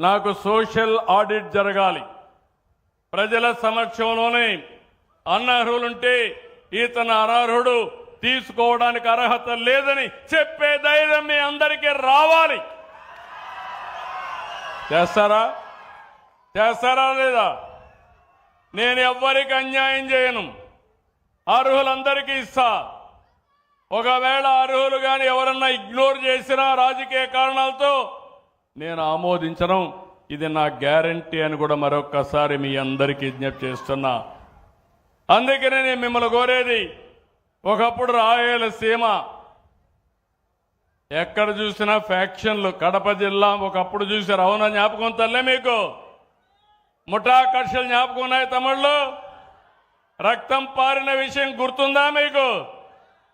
నాకు social audit జరగాలి. ప్రజల సమక్షంలోనే అనర్హులుంటే ఇతను అనర్హుడు తీసుకోవడానికి అర్హత లేదని చెప్పే ధైర్యం మీ అందరికీ రావాలి. చేస్తారా? చేస్తారా లేదా? నేను ఎవ్వరికి అన్యాయం చేయను. అర్హులందరికీ ఇస్తా. ఒకవేళ అర్హులు కానీ ఎవరన్నా ఇగ్నోర్ చేసినా రాజకీయ కారణాలతో నేను ఆమోదించడం ఇది నా గ్యారంటీ అని కూడా మరొక్కసారి మీ అందరికీ విజ్ఞప్తి చేస్తున్నా. అందుకనే నేను మిమ్మల్ని కోరేది ఒకప్పుడు రాయలసీమ ఎక్కడ చూసినా ఫ్యాక్షన్లు కడప జిల్లా ఒకప్పుడు చూసారు. అవునా జ్ఞాపకం తల్లే మీకు? ముఠాకర్షలు జ్ఞాపకం ఉన్నాయి తమిళ్ళు రక్తం పారిన విషయం గుర్తుందా మీకు?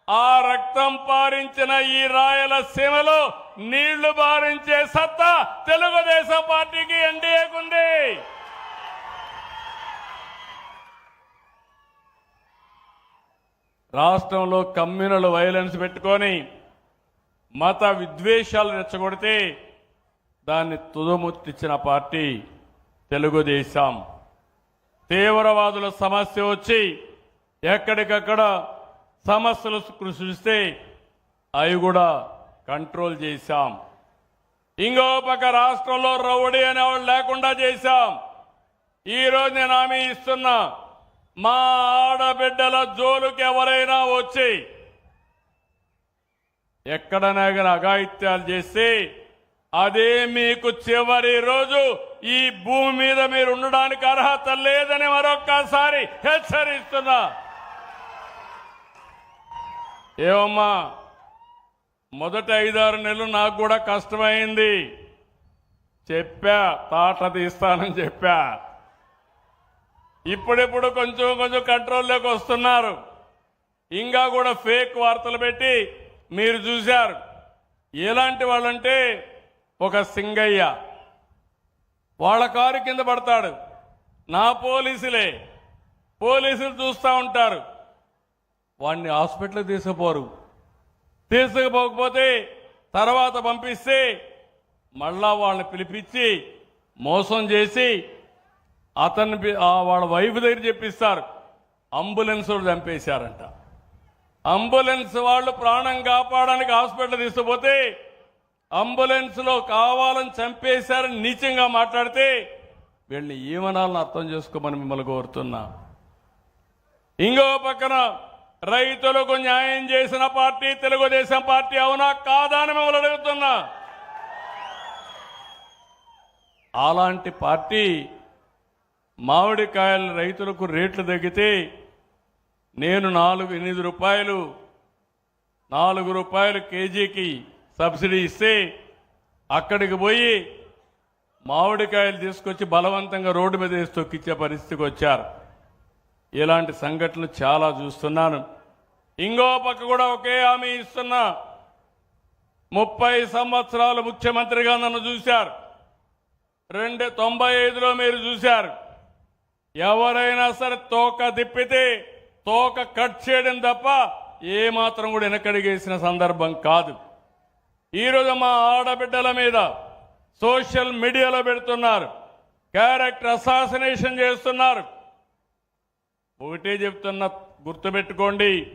ఆ రక్తం పారించిన ఈ రాయలసీమలో నీళ్ళు బారించే సత్తా తెలుగుదేశం పార్టీకి ఎన్డీఏకుంది రాష్ట్రంలో కమ్యూనల్ వైలెన్స్ పెట్టుకొని మత విద్వేషాలు రెచ్చగొడితే దాన్ని తుదముట్టించిన పార్టీ తెలుగుదేశం. తీవ్రవాదుల సమస్య వచ్చి ఎక్కడికక్కడ సమస్యలు సృష్టిస్తే అవి కూడా కంట్రోల్ చేశాం. ఇంకో పక్క రాష్ట్రంలో రౌడీ అనేవాళ్ళు లేకుండా చేశాం. ఈ రోజు నేను హామీ ఇస్తున్నా మా ఆడబిడ్డల జోలుకి ఎవరైనా వచ్చి ఎక్కడైనా కానీ అఘాయిత్యాలు చేస్తే అదే మీకు చివరి రోజు ఈ భూమి మీద మీరు ఉండడానికి అర్హత లేదని మరొక్కసారి హెచ్చరిస్తున్నా. ఏమమ్మా మొదటి ఐదారు నెలలు నాకు కూడా కష్టమైంది. చెప్పా తాట తీస్తానని చెప్పా. ఇప్పుడిప్పుడు కొంచెం కొంచెం కంట్రోల్లోకి వస్తున్నారు. ఇంకా కూడా ఫేక్ వార్తలు పెట్టి మీరు చూశారు. ఎలాంటి వాళ్ళంటే ఒక సింగయ్య. వాళ్ళ కారు కింద పడతాడు. నా పోలీసులే. పోలీసులు చూస్తూ ఉంటారు. వాడిని హాస్పిటల్ తీసుకుపోరు. తీసుకుపోకపోతే తర్వాత పంపిస్తే మళ్ళా వాళ్ళని పిలిపించి మోసం చేసి అతన్ని వాళ్ళ వైఫ్ దగ్గర చెప్పిస్తారు. అంబులెన్స్ వాళ్ళు చంపేశారంట. అంబులెన్స్ వాళ్ళు ప్రాణం కాపాడడానికి హాస్పిటల్ తీసుకుపోతే అంబులెన్స్లో కావాలని చంపేశారని నీచంగా మాట్లాడితే వీళ్ళని ఏమనాలని అర్థం చేసుకోమని మిమ్మల్ని కోరుతున్నా. ఇంకో పక్కన రైతులకు న్యాయం చేసిన పార్టీ తెలుగుదేశం పార్టీ అవునా కాదా అని మిమ్మల్ని అడుగుతున్నా. అలాంటి పార్టీ మామిడికాయల రైతులకు రేట్లు తగ్గితే నేను నాలుగు ఎనిమిది రూపాయలు నాలుగు రూపాయలు కేజీకి సబ్సిడీ ఇస్తే అక్కడికి పోయి మామిడికాయలు తీసుకొచ్చి బలవంతంగా రోడ్డు మీద వేసి తొక్కిచ్చే పరిస్థితికి వచ్చారు. ఇలాంటి సంఘటనలు చాలా చూస్తున్నాను. ఇంకో పక్క కూడా ఒకే హామీ ఇస్తున్నా. ముప్పై సంవత్సరాలు ముఖ్యమంత్రిగా నన్ను చూశారు. రెండు తొంభై ఐదులో మీరు చూశారు. ఎవరైనా సరే తోక తిప్పితే తోక కట్ చేయడం తప్ప ఏమాత్రం కూడా వెనకడిగేసిన సందర్భం కాదు. ఈరోజు మా ఆడబిడ్డల మీద సోషల్ మీడియాలో పెడుతున్నారు. క్యారెక్టర్ అసాసినేషన్ చేస్తున్నారు. ఒకటే చెప్తున్నా గుర్తుపెట్టుకోండి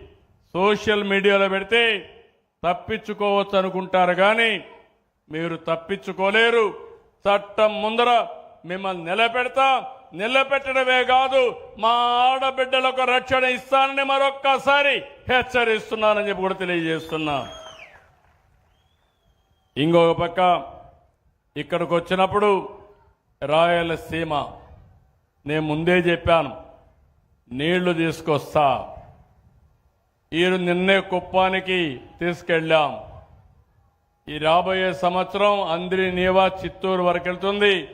సోషల్ మీడియాలో పెడితే తప్పించుకోవచ్చు అనుకుంటారు కానీ మీరు తప్పించుకోలేరు. చట్టం ముందర మిమ్మల్ని నిలబెడతా. నిలబెట్టడమే కాదు మా ఆడబిడ్డలకు రక్షణ ఇస్తానని మరొక్కసారి హెచ్చరిస్తున్నానని చెప్పి కూడా తెలియజేస్తున్నా. ఇంకొక పక్క ఇక్కడికి వచ్చినప్పుడు రాయలసీమ నేను ముందే చెప్పాను నీళ్ళు తీసుకొస్తా. ఈరు నిన్నే కుప్పానికి తీసుకెళ్ళాం. ఈ రాబోయే సంవత్సరం అందరి నీవా చిత్తూరు వరకు వెళ్తుంది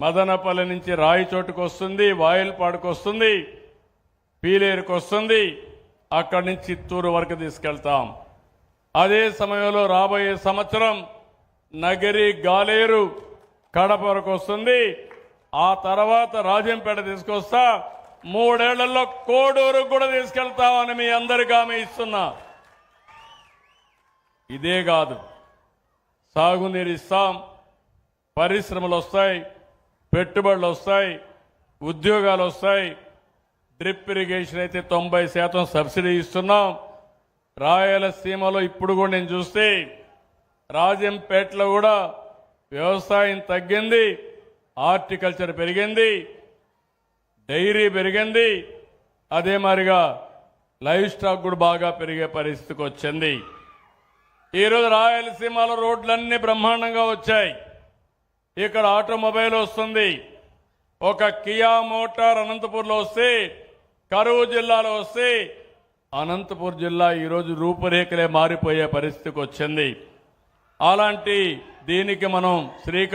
మదనపల్లి నుంచి రాయిచోటుకు వస్తుంది వాయిల్పాడుకు వస్తుంది పీలేరుకు వస్తుంది అక్కడి నుంచి చిత్తూరు వరకు తీసుకెళ్తాం. అదే సమయంలో రాబోయే సంవత్సరం నగరి గాలేరు కడప వరకు వస్తుంది ఆ తర్వాత రాజంపేట తీసుకొస్తా. మూడేళ్ళలో కోడూరు కూడా తీసుకెళ్తామని మీ అందరికీ ఆమె ఇస్తున్నా. ఇదే కాదు. సాగునీరు ఇస్తాం పరిశ్రమలు వస్తాయి పెట్టుబడులు వస్తాయి ఉద్యోగాలు వస్తాయి. డ్రిప్ ఇరిగేషన్ అయితే తొంభై శాతం సబ్సిడీ ఇస్తున్నాం. రాయలసీమలో ఇప్పుడు కూడా నేను చూస్తే రాజంపేటలో కూడా వ్యవసాయం తగ్గింది హార్టికల్చర్ పెరిగింది డైరీ పెరిగింది. అదే మాదిరిగా లైవ్ స్టాక్ కూడా బాగా పెరిగే పరిస్థితికి వచ్చింది. ఈరోజు రాయలసీమలో రోడ్లన్నీ బ్రహ్మాండంగా వచ్చాయి. ఇక్కడ ఆటోమొబైల్ వస్తుంది. ఒక కియా మోటార్ అనంతపూర్లో వస్తే కరువు జిల్లాలో వస్తే అనంతపూర్ జిల్లా ఈరోజు రూపురేఖలే మారిపోయే పరిస్థితికి వచ్చింది. అలాంటి దీనికి మనం శ్రీకారం